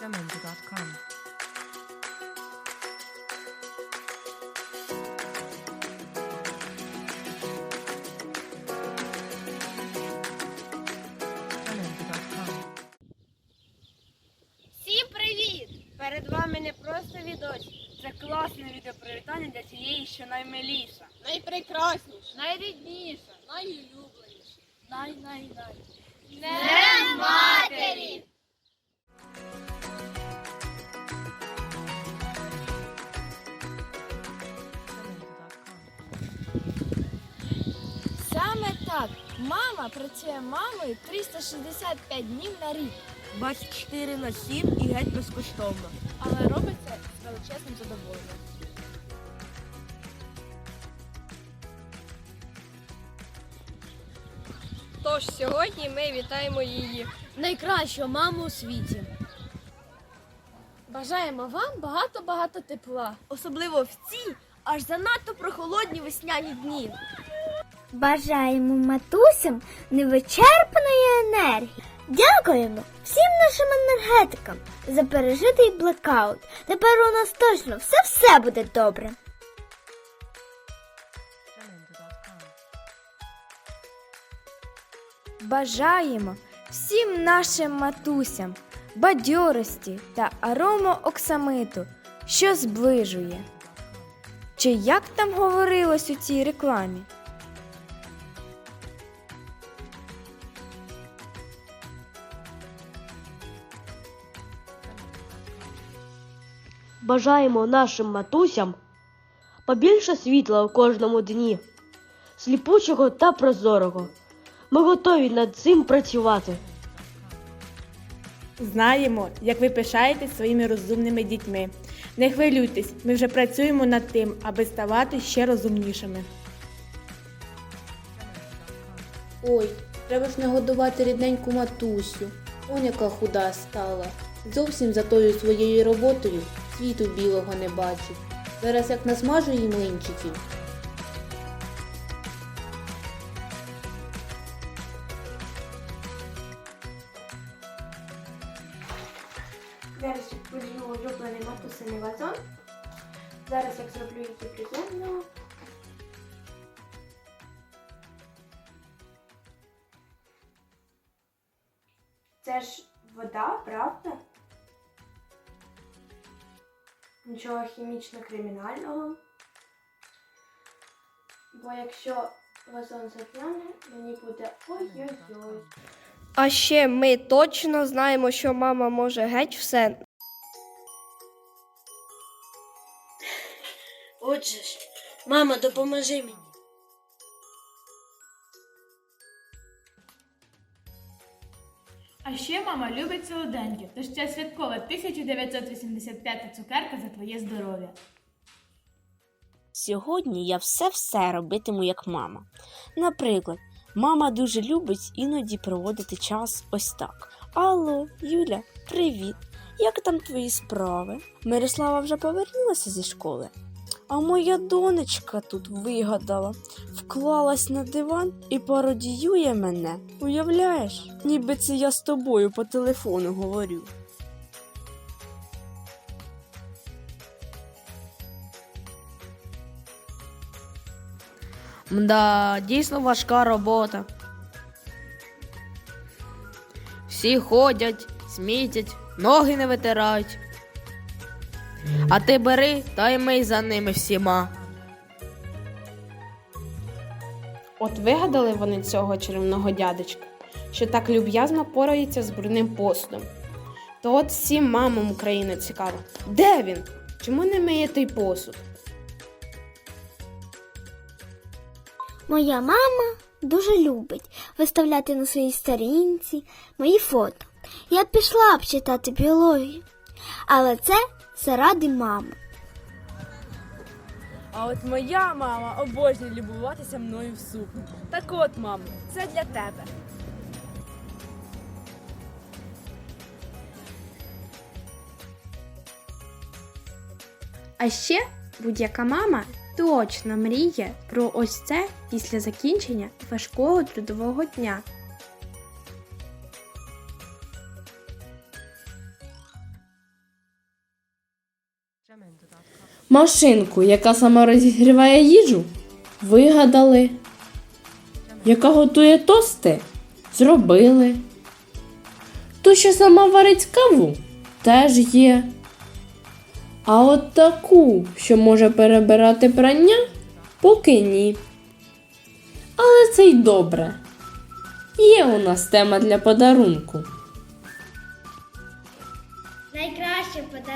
Jamendo.com. Всім привіт! Перед вами не просто відос, це класне відеопривітання для цієї, що наймиліша, Найпрекрасніше, найрідніше, найулюбленіше, най-най-най. Днем матері! Так. Мама працює мамою 365 днів на рік, 24 на 7 і геть безкоштовно. але робить це з величезним задоволенням. Тож сьогодні ми вітаємо її. Найкращу маму у світі. Бажаємо вам багато-багато тепла. Особливо в ці аж занадто прохолодні весняні дні. Бажаємо матусям невичерпної енергії. Дякуємо всім нашим енергетикам за пережитий блекаут. Тепер у нас точно все-все буде добре. Бажаємо всім нашим матусям бадьорості та аромооксамиту, що зближує. Чи як там говорилось у цій рекламі? Бажаємо нашим матусям побільше світла у кожному дні, сліпучого та прозорого. Ми готові над цим працювати. Знаємо, як ви пишаєтесь своїми розумними дітьми. Не хвилюйтесь, ми вже працюємо над тим, аби ставати ще розумнішими. Ой, треба ж нагодувати рідненьку матусю. Он яка худа стала. Зовсім за тою своєю роботою світу білого не бачить. Зараз як насмажу їй млинчиків. Зараз відполюю улюблений матусиний вазон. Зараз як зроблю її приємно. Це ж вода, правда? Нічого хімічно-кримінального. Бо якщо вазон затягне, мені буде ой-ой-ой. А ще ми точно знаємо, що мама може геть все. Отже ж, мама, допоможи мені. А ще мама любить солоденьке, тож ця святкова 1985 цукерка за твоє здоров'я. Сьогодні я все-все робитиму як мама. Наприклад, мама дуже любить іноді проводити час ось так. Алло, Юля, привіт! Як там твої справи? Мирослава вже повернулася зі школи. А моя донечка тут вигадала, вклалась на диван і пародіює мене. Уявляєш? Ніби це я з тобою по телефону говорю. Мда, дійсно важка робота. Всі ходять, смітять, ноги не витирають. А ти бери та й мий за ними всіма. От вигадали вони цього чарівного дядечка, що так люб'язно порається з брудним посудом. То от всім мамам України цікаво, де він? Чому не миє той посуд? Моя мама дуже любить виставляти на своїй сторінці мої фото. Я пішла б читати біологію, але це заради мами. А от моя мама обожнює любуватися мною в сукні. Так от, мамо, це для тебе. А ще будь-яка мама точно мріє про ось це після закінчення важкого трудового дня. Машинку, яка сама розігріває їжу, вигадали. Яка готує тости, зробили. Ту, що сама варить каву, теж є. А от таку, що може перебирати прання, поки ні. Але це й добре. Є у нас тема для подарунку.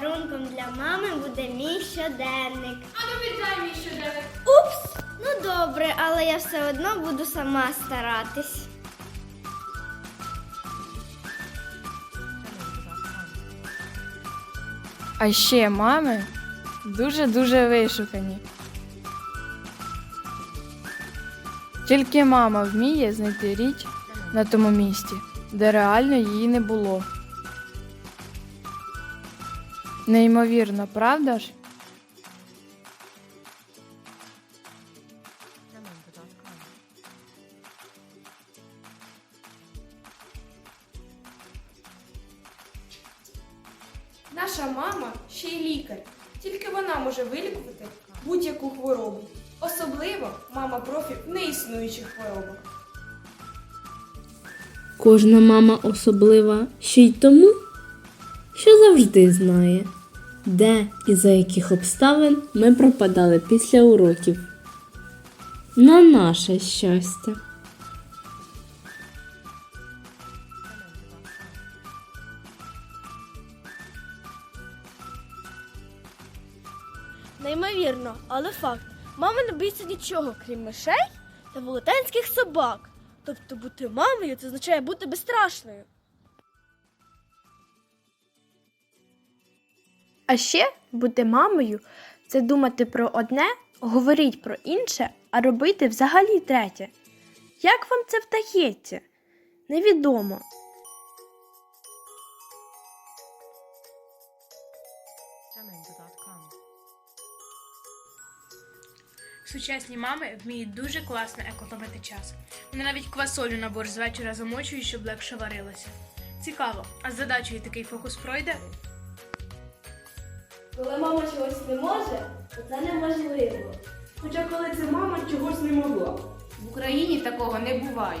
Подарунком для мами буде мій щоденник. А ну віддай мій щоденник. Упс! Ну добре, але я все одно буду сама старатись. А ще мами дуже-дуже вишукані. Тільки мама вміє знайти річ на тому місці, де реально її не було. Неймовірно, правда ж? Наша мама ще й лікар. Тільки вона може вилікувати будь-яку хворобу. Особливо мама профі в неіснуючих хворобах. Кожна мама особлива ще й тому, що завжди знає, де і за яких обставин ми пропадали після уроків. На наше щастя. Неймовірно, але факт. Мама не боїться нічого, крім мишей та велетенських собак. Тобто бути мамою це означає бути безстрашною. А ще бути мамою це думати про одне, говорити про інше, а робити взагалі третє. Як вам це вдається? Невідомо. Сучасні мами вміють дуже класно економити час. Вони навіть квасолю на борщ з вечора замочують, щоб легше варилося. Цікаво, а з задачею такий фокус пройде? Коли мама чогось не може, то це неможливо. Хоча коли це мама чогось не могла. В Україні такого не буває.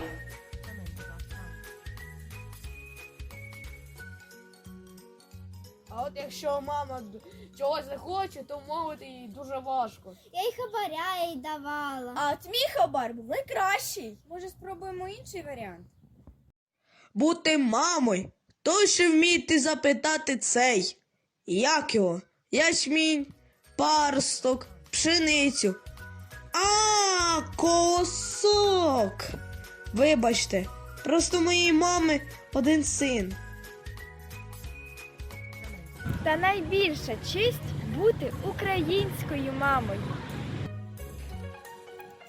А от якщо мама чогось не хоче, то мовити їй дуже важко. Я й хабаря їй давала. А от мій хабар був найкращий. Може, спробуємо інший варіант? Бути мамою. Точно вмієте запитати цей. Як його? Ячмінь, парсток, пшеницю. А, колосок. Вибачте, просто моєї мами один син. Та найбільша честь бути українською мамою.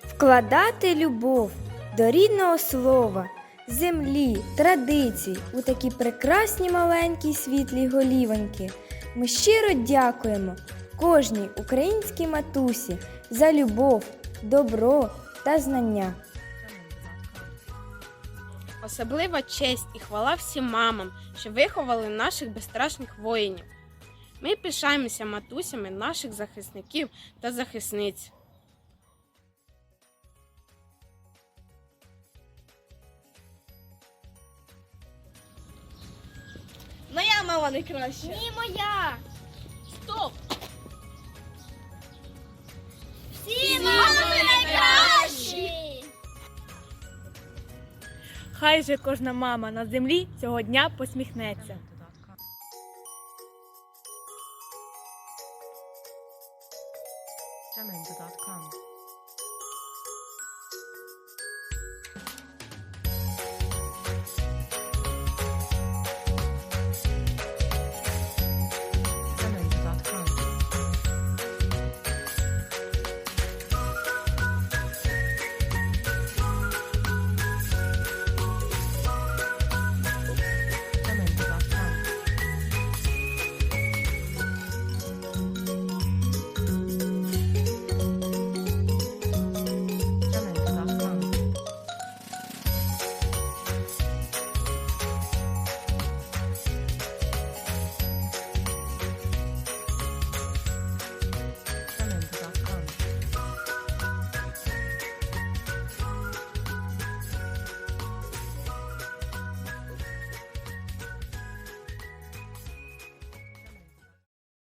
Вкладати любов до рідного слова, землі, традицій у такі прекрасні маленькі світлі голівоньки. Ми щиро дякуємо кожній українській матусі за любов, добро та знання. Особлива честь і хвала всім мамам, що виховали наших безстрашних воїнів. Ми пишаємося матусями наших захисників та захисниць. Мама найкраща. Ні, моя. Стоп! Всі мами найкращі. Хай же кожна мама на землі цього дня посміхнеться. Jamendo.com.